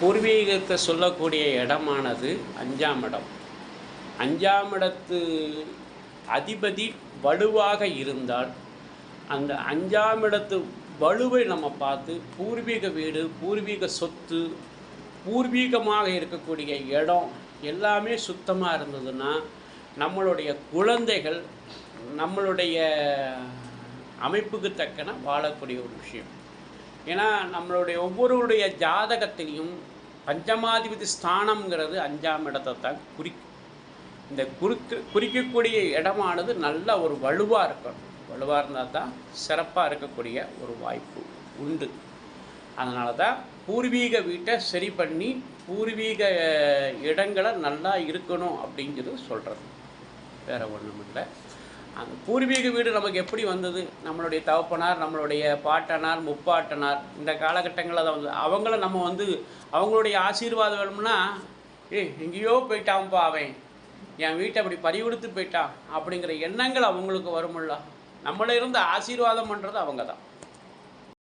பூர்வீகத்தை சொல்லக்கூடிய இடமானது அஞ்சாம் இடம். அஞ்சாம் இடத்து அதிபதி வலுவாக இருந்தால் அந்த அஞ்சாம் இடத்து வலுவை நம்ம பார்த்து பூர்வீக வீடு பூர்வீக சொத்து பூர்வீகமாக இருக்கக்கூடிய இடம் எல்லாமே சுத்தமாக இருந்ததுன்னா நம்மளுடைய குழந்தைகள் நம்மளுடைய அமைப்புக்கு தக்கன வாழக்கூடிய ஒரு விஷயம். ஏன்னா நம்மளுடைய ஒவ்வொருவருடைய ஜாதகத்திலையும் பஞ்சமாதிபதி ஸ்தானம்ங்கிறது அஞ்சாம் இடத்தை தான் குறிக்கும். இந்த குறுக்கு குறிக்கக்கூடிய இடமானது நல்ல ஒரு வலுவாக இருக்கணும். வலுவாக இருந்தால் தான் சிறப்பாக இருக்கக்கூடிய ஒரு வாய்ப்பு உண்டு. அதனால தான் பூர்வீக வீட்டை சரி பண்ணி பூர்வீக இடங்களை நல்லா இருக்கணும் அப்படிங்கிறது சொல்கிறது வேறு ஒன்றும் இல்லை அந்த பூர்வீக வீடு நமக்கு எப்படி வந்தது? நம்மளுடைய தகப்பனார் நம்மளுடைய பாட்டனார் முப்பாட்டனார் இந்த காலகட்டங்களில் அதை வந்து அவங்கள நம்ம வந்து அவங்களுடைய ஆசீர்வாதம் வேணும்னா ஏ எங்கேயோ போயிட்டான்ப்பா அவன். என் வீட்டை அப்படி பறிகொடுத்து போயிட்டான். அப்படிங்கிற எண்ணங்கள் அவங்களுக்கு வருமுல்ல நம்மள இருந்து ஆசீர்வாதம் பண்ணுறது அவங்க தான்.